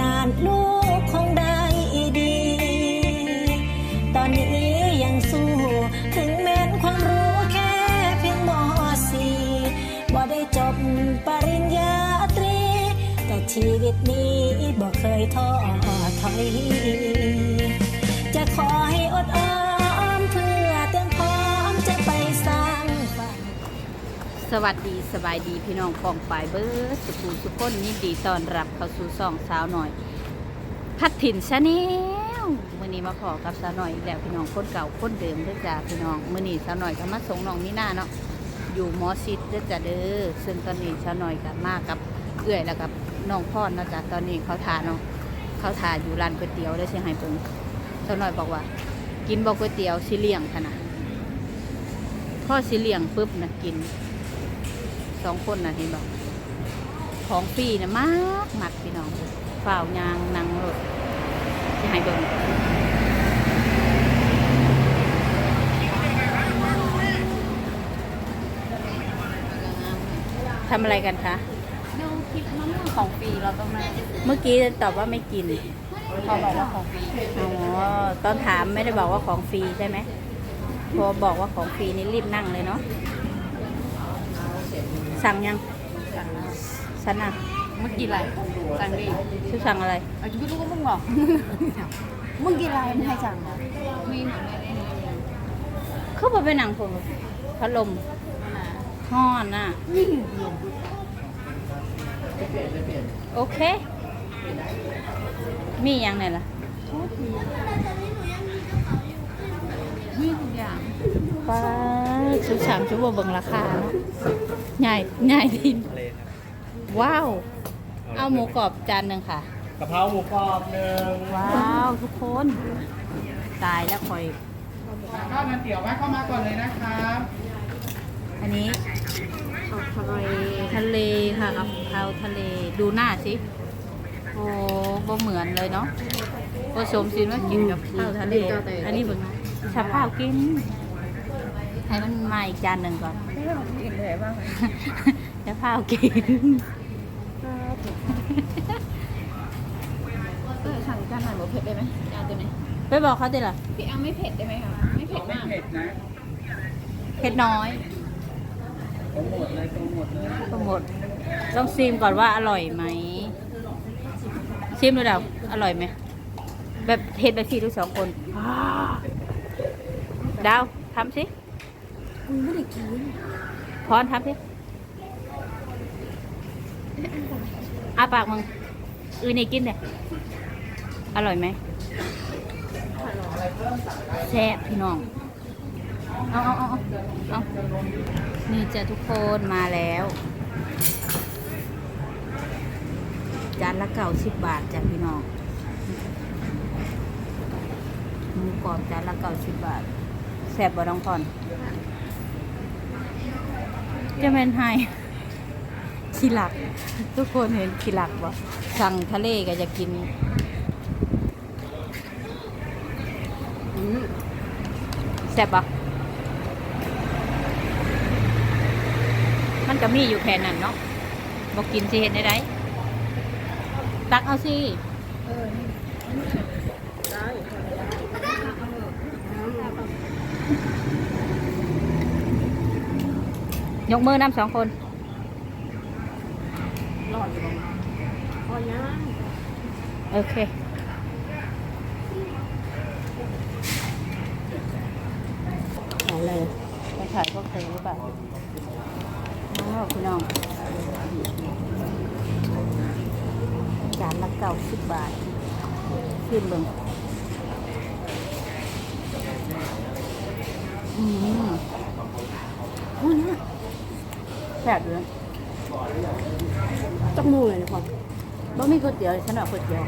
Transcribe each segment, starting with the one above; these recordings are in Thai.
นานลูกคงได้ดี ตอนนี้ยังสู้ ถึงแม้นความรู้แค่เพียงมสี่บ่ได้จบปริญญาตรี แต่ชีวิตนี้บ่เคยท้อถอย จะขอให้อดอ สวัสดีสบายดีพี่น้องฟองปลายเบิร์สุขูสุขคนยินดีต้อนรับเข้าสู่ซองสาวหน่อย พัดถิ่นชาแนลมื่อนี้มาพอกับสาวหน่อยอีกแล้วพี่น้องคนเก่าคนเดิมเด้อจ้าพี่น้องมื่อนี้สาวหน่อยก็มาส่งน้องนี่นาเนาะอยู่มอซิดเด้อจ้าเด้อซึ่งตอนนี้สาวหน่อยก็มากกับเอื้อยแล้วกับน้องพ่อนเนาะจ้าตอนนี้เขาทานเนาะเขาทานอยู่ร้านก๋วยเตี๋ยวได้ใช่ไหมเพิ่งสาวหน่อยบอกว่า กินบอกก๋วยเตี๋ยวสิเลี่ยงขนาดพ่อสิเลี่ยงปุ๊บนะกิน สองคนนะเห็นบอกของฟรีนะมากมากพี่น้องฝ่าวยางนางรถจะให้เบิ่งทำอะไรกันคะดูคลิปมะม่วงของฟรีเราต้องมาเมื่อกี้ตอบว่าไม่กินเขาบอกว่าของฟรีอ๋อตอนถามไม่ได้บอกว่าของฟรีใช่ไหมพอบอกว่าของฟรีนี่รีบนั่งเลยเนาะ สั่งยังสั่งแล้วฉันอะเมื่อกี้อะไรสั่งดิชื่อสั่งอะไรเอาจะไม่รู้ว่ามึงหรอมึงกินอะไรมึงให้สั่งเหรอมีเหมือนกันเขาบอกไปหนังผมพัดลมห้อนน่ะโอเค มีอย่างไหนล่ะ มีทุกอย่างป้าชุดสามชุดบวเบิงราคาเนาะใหญ่ใหญ่ดินว้าว เอาหมูกรอบจานหนึ่งค่ะ กะเพราหมูกรอบหนึ่งว้าวทุกคน ตายแล้วคอย ข้าวมันเตี๋ยวแวะเข้ามาก่อนเลยนะครับอันนี้ทะเลทะเลค่ะกะเพราทะเลดูหน้าสิโอ้บ่เหมือนเลยเนาะผสมสินว่ากินกับข้าวทะเล อันนี้เบิ่งนะ ชาข้าวกิน ให้มันมาอีกจานหนึ่งก่อนไม่ต้องกินเลยบ้างชาข้าวกินเออสั่งจานหน่อยหมูเผ็ดได้ไหมจานตัวไหนไปบอกเขาดิล่ะพี่อังไม่เผ็ดได้ไหมคะไม่เผ็ดไม่มากเผ็ดนะเผ็ดน้อยโปรโมทเลยโปรโมทเลยโปรโมทต้องซีมก่อนว่าอร่อยไหมซีมดูดาวอร่อยไหมแบบเห็ดแบบสี่ทุกสองคน ดาวทำสิมึงไม่ได้กินพรทำสิอาปากมึงอือนี่กินเนี่ยอร่อยไหมแซ่บพี่น้อง เอาเอาเอาเอาเอานี่จะทุกคนมาแล้ว จานละเก้าสิบบาทจ้ะพี่น้องหมูกรอบจานละเก้าสิบบาทแซ่บบ่น้องพรจะเป็นไฮขี้หลัก ทุกคนเห็นขี้หลักบ่สั่งทะเลก็จะกินแซ่บปะมันก็มีอยู่แค่นั้นเนาะบอกกินสิเห็นได้ไดตักเอาสิ เออนี่ได้ ยกมือนำสองคนหลอดอยู่พอย่างโอเคอะไรไปถ่ายพวกเธอหรือเปล่าอ้าวพี่น้องจานละเก้าสิบบาท ขึ้นเบิ่งอืมอุ้ยนะแซ่บเลยจักมูเลยนะพ่อบ่มีก๋วยเตี๋ยวฉันเอาก๋วยเตี๋ยว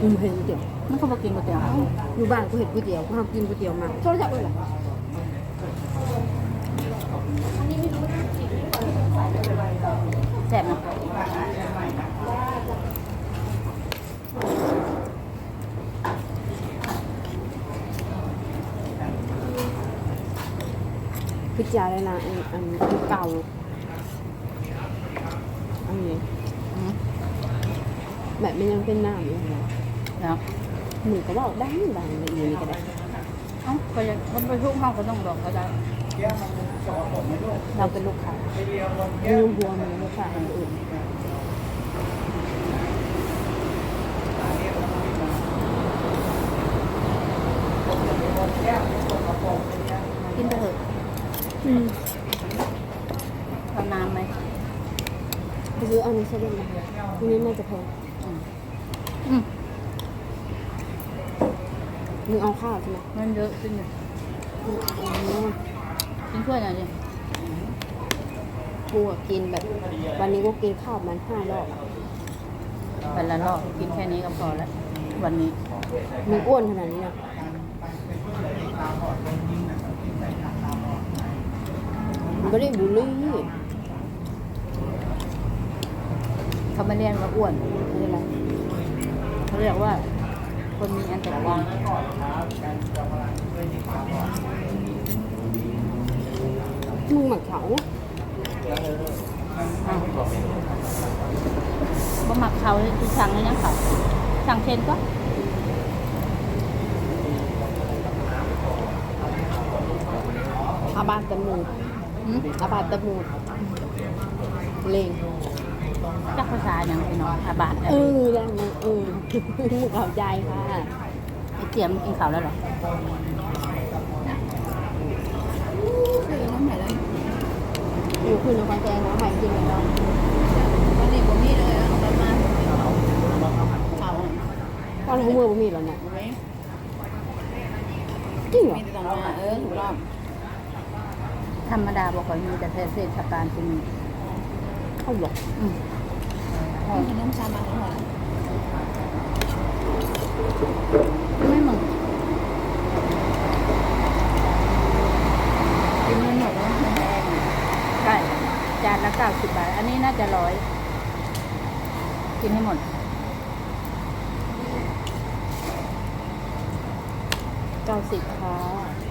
อืมเห็นก๋วยเตี๋ยวมันเขาบอกกินก๋วยเตี๋ยวอยู่บ้านกูเห็นก๋วยเตี๋ยวกูทำกินก๋วยเตี๋ยวมาโทรศัพท์เลยเหรอแซ่บนะพิจารณาอันอันอันเก่าอันนี้ อืม แบบมันยังเป็นน้ำอยู่นะเนาะหนูก็บอกดังดังเลยอยู่นี่ก็ได้เอ้าก็ยังมันไปทุกห้องก็ต้องบอกก็ได้เราเป็นลูกค้าดูหัวมันลูกค้าคนอื่นกินไปเถอะอืมเอาน้ำไหมไปซื้อเอาในเซเว่นมาค่ะทีนี้น่าจะแพงอืม มึง เอาข้าวใช่ไหมมันเยอะจริงอืมอ๋อกินถ้วยหน่อยดิกูอะกินแบบ วันนี้กูกินข้าวมันห้ารอบอะวันละรอบกินแค่นี้ก็พอแล้ว วันนี้มึงอ้วนขนาดนี้นะมึงไม่ได้บูลลี่เขาไม่เรียกว่าอ้วนไม่เป็นไรเขาเรียกว่า คนมีอันตรายมึงหมักเขาเนี่ยอ้าวบ่หมักเขาเลยคือสั่งเลยนะเขาสั่งเชนก็อาบาตะมูดอืมอาบาตะมูดเลง จักภาษาอย่างพี่น้องอาบาทเออแล้วมึงเออมึงเข้าใจค่ะไอเตรียมกินข้าวแล้วเหรออยู่คืนนครแจงน้องใหม่กินแล้ววันนี้ผมมีเลยประมาณเขาตอนหัวมือบ่มีแล้วเนี่ยจริงเหรอมีแต่ต้องมาเออถูกรอบธรรมดาบอกว่ามีแต่เทศกาลที่มีเข้าหรออืม ขนมชามันอร่อยไม่มึงกินไม่หมดแล้วมันแพงใช่จานละเก้าสิบบาท อันนี้น่าจะร้อยกินให้หมด เก้าสิบค่ะ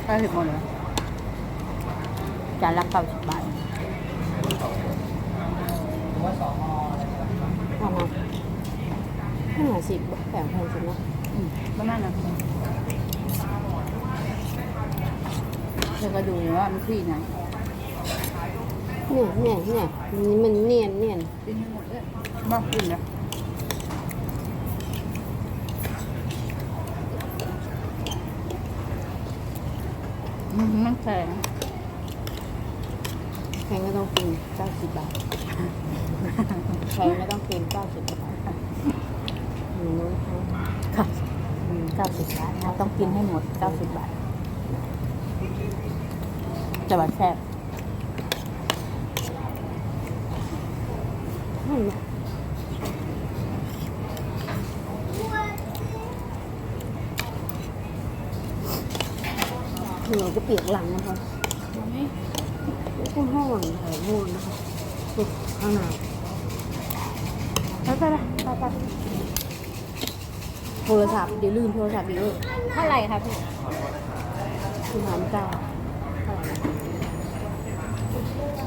เก้าสิบหมดเหรอจานละเก้าสิบบาท ประมาณ ห้าสิบแปดพันสิบเนาะอืมประมาณนั้นเธอก็ดูว่ามันที่ไหนเนี่ยเนี่ยเนี่ยมันเนียนเนียนกินให้หมดเลยบอกกินนะอืมมันแพงแพงก็ต้องกินเก้าสิบบาทแพงก็ต้องกินเก้าสิบบาท อืมนะคะค่ะเก้าสิบบาทนะต้องกินให้หมดเก้าสิบบาทจะบาแซ่บนั่นแหละเหนือก็เปียกหลังนะคะก็ห้องแถวม่วงนะคะสุดข้างหน้าไปไปไปไป โทรศัพท์เดี๋ยวลืมโทรศัพท์อีกเลยเท่าไหร่คะพี่คุณถามเจ้า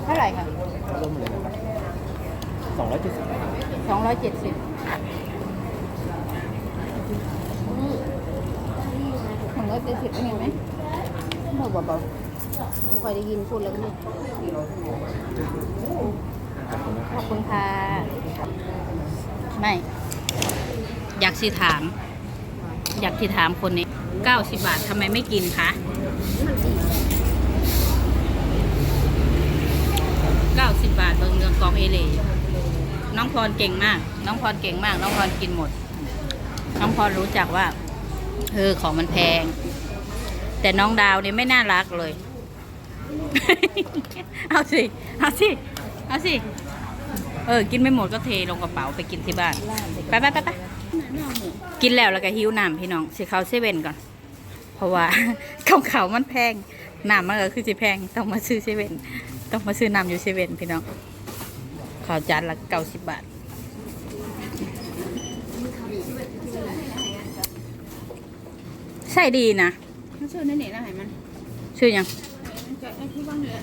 เท่าไหร่คะร่วมเลยสองร้อยเจ็ดสิบสองร้อยเจ็ดสิบสองร้อยเจ็ดสิบเห็นไหมเบาเบาๆไม่ค่อยได้ยินพูดแล้วก็เนี่ยขอบคุณค่ะ ไม่ อยากสิถาม อยากสิถามคนนี้เก้าสิบาททำไมไม่กินคะเก้าสิบาทเบิงเรืองกองเอเล่น้องพรเก่งมาก น้องพรเก่งมาก น้องพรกินหมด น้องพรรู้จักว่าเออของมันแพง แต่น้องดาวเนี่ยไม่น่ารักเลย เอาสิ เอาสิ เอาสิ เออ กินไม่หมดก็เทลงกระเป๋าไปกินที่บ้าน ไปไปไปไป กินแล้วแล้วก็หิวน้ำพี่น้องสิเขาเซเว่นก่อน เพราะว่าของเขามันแพงน้ำมันก็คือสิแพงต้องมาซื้อเซเว่นต้องมาซื้อน้ำอยู่เซเว่นพี่น้องขอจานละเก้าสิบบาทใช่ดีนะมันชื่อนั่นนี่นะไหมัน ชื่อยังมันจะไอ้ที่ว่างเหนือ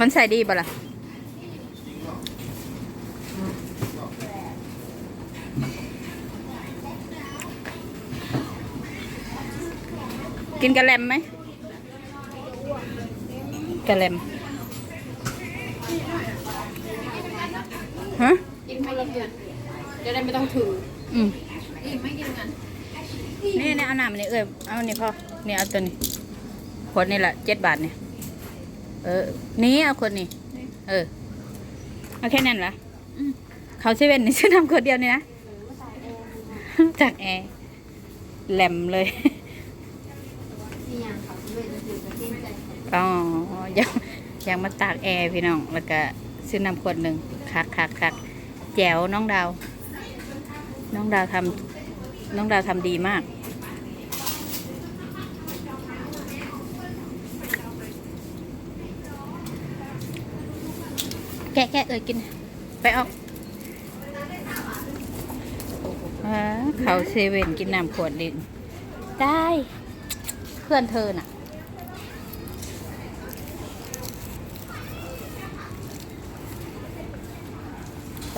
มันใส่ดีปะล่ะ กินกะแลมไหมกะแลมฮะกินคนละเดือนจะได้ไม่ต้องถืออืมอีกไม่กินกันนี่นี่เอาหน้ามันนี่เอ้ยเอานี่พอนี่เอาตัวนี้ขวดนี่แหละเจ็ดบาทเนี่ยเออนี่เอาขวดนี่เออเอาแค่นั้นเหรออเขาใช้เว่นนี่ซื้อน้ำขวดเดียวนี่นะจากแอร์แหลมเลย นี่ยังเขาด้วยจะถือจะเต้นใจ อ๋อยังยังมาตากแอร์พี่น้อง แล้วก็ซื้อน้ำขวดหนึ่งคักคักคักแจ๋วน้องดาว น้องดาวทำน้องดาวทำดีมากแกะแกะเอ่ยกิน ไปออกอ่าเขาเซเว่นกินน้ำขวดดินได้ เพื่อนเธอน่ะ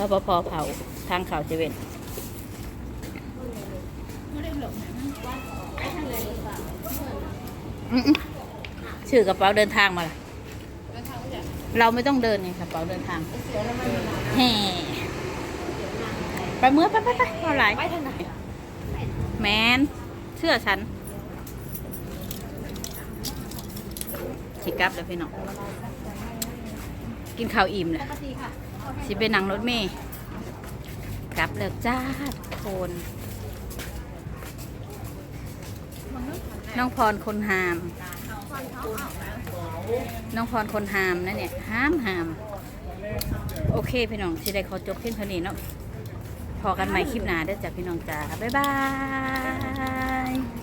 รปภเผาทางเขาเซเว่นอืมๆชื่อกระเป๋าเดินทางมาล่ะเราไม่ต้องเดินไงกระเป๋าเดินทางแห่ไปเมื่อไปไปไปเอาไหลไปทางไหนแมนเชื่อฉันสิกลับแล้วพี่น้องกินข้าวอิ่มแหละปกติค่ะ สิไปนั่งรถเมย์กลับแล้วจ้าทุกคน น้องพรคนหาม น้องพรคนหามนะเนี่ยห้ามหาม โอเคพี่น้องสิได้ขอจบเพียงเท่านี้เนาะพอกันใหม่คลิปหน้าเด้จ้ะพี่น้องจ้าบ๊ายบาย